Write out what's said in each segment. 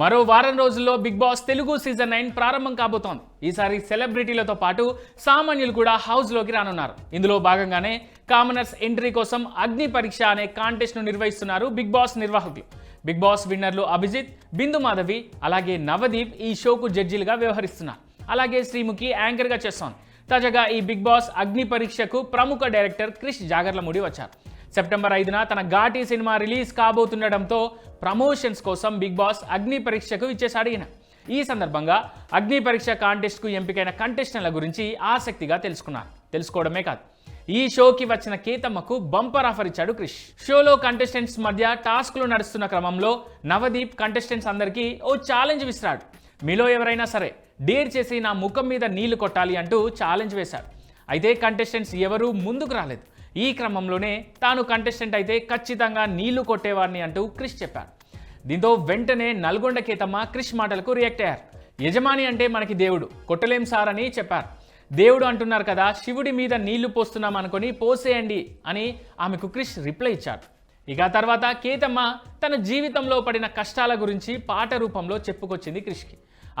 మరో వారం రోజుల్లో Bigg Boss Telugu season nine ప్రారంభం కాబోతోంది. ఈసారి సెలబ్రిటీలతో పాటు సామాన్యులు కూడా హౌస్లోకి రానున్నారు. ఇందులో భాగంగానే కామనర్స్ ఎంట్రీ కోసం అగ్ని పరీక్ష అనే కాంటెస్ట్ను నిర్వహిస్తున్నారు బిగ్ బాస్ నిర్వాహకులు. బిగ్ బాస్ విన్నర్లు అభిజిత్ బిందు మాధవి అలాగే నవదీప్ ఈ షోకు జడ్జీలుగా వ్యవహరిస్తున్నారు. అలాగే శ్రీముఖి యాంకర్గా చేస్తోంది. తాజాగా ఈ బిగ్ బాస్ అగ్ని పరీక్షకు ప్రముఖ డైరెక్టర్ క్రిష్ జాగర్లమూడి వచ్చారు. సెప్టెంబర్ ఐదున తన ఘాటి సినిమా రిలీజ్ కాబోతుండటంతో ప్రమోషన్స్ కోసం బిగ్ బాస్ అగ్ని పరీక్షకు ఇచ్చేశాడు ఈయన. ఈ సందర్భంగా అగ్ని పరీక్ష కాంటెస్ట్కు ఎంపికైన కంటెస్టెంట్ల గురించి ఆసక్తిగా తెలుసుకున్నారు. తెలుసుకోవడమే కాదు ఈ షోకి వచ్చిన కేతమ్మకు బంపర్ ఆఫర్ ఇచ్చాడు క్రిష్. షోలో కంటెస్టెంట్స్ మధ్య టాస్క్లు నడుస్తున్న క్రమంలో నవదీప్ కంటెస్టెంట్స్ అందరికీ ఓ ఛాలెంజ్ విసిరాడు. మీలో ఎవరైనా సరే డేర్ చేసి నా ముఖం మీద నీళ్ళు కొట్టాలి అంటూ ఛాలెంజ్ వేశాడు. అయితే కంటెస్టెంట్స్ ఎవరూ ముందుకు రాలేదు. ఈ క్రమంలోనే తాను కంటెస్టెంట్ అయితే ఖచ్చితంగా నీళ్ళు కొట్టేవాడిని అంటూ క్రిష్ చెప్పారు. దీంతో వెంటనే నల్గొండ కేతమ్మ క్రిష్ మాటలకు రియాక్ట్ అయ్యారు. యజమాని అంటే మనకి దేవుడు కొట్టలేం సార్ అని చెప్పారు. దేవుడు అంటున్నారు కదా శివుడి మీద నీళ్ళు పోస్తున్నాం అనుకొని పోసేయండి అని ఆమెకు క్రిష్ రిప్లై ఇచ్చారు. ఇక తర్వాత కేతమ్మ తన జీవితంలో పడిన కష్టాల గురించి పాట రూపంలో చెప్పుకొచ్చింది క్రిష్కి.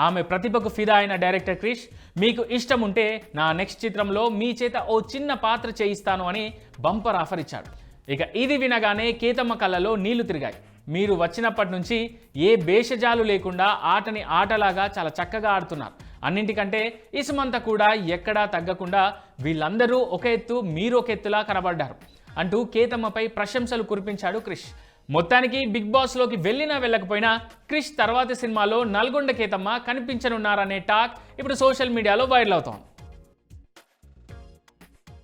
ఆమె ప్రతిభకు ఫిదా అయిన డైరెక్టర్ క్రిష్ మీకు ఇష్టం ఉంటే నా నెక్స్ట్ చిత్రంలో మీ చేత ఓ చిన్న పాత్ర చేయిస్తాను అని బంపర్ ఆఫర్ ఇచ్చాడు. ఇక ఇది వినగానే కేతమ్మ కళ్ళలో నీళ్ళు తిరిగాయి. మీరు వచ్చినప్పటి నుంచి ఏ భేషజాలు లేకుండా ఆటని ఆటలాగా చాలా చక్కగా ఆడుతున్నారు. అన్నింటికంటే ఇసుమంత కూడా ఎక్కడా తగ్గకుండా వీళ్ళందరూ ఒక ఎత్తు మీరు ఒక ఎత్తులా కనబడ్డారు అంటూ కేతమ్మపై ప్రశంసలు కురిపించాడు క్రిష్. మొత్తానికి బిగ్ బాస్లోకి వెళ్ళినా వెళ్ళకపోయినా క్రిష్ తర్వాతి సినిమాలో నల్గొండ కేతమ్మ కనిపించనున్నారనే టాక్ ఇప్పుడు సోషల్ మీడియాలో వైరల్ అవుతోంది.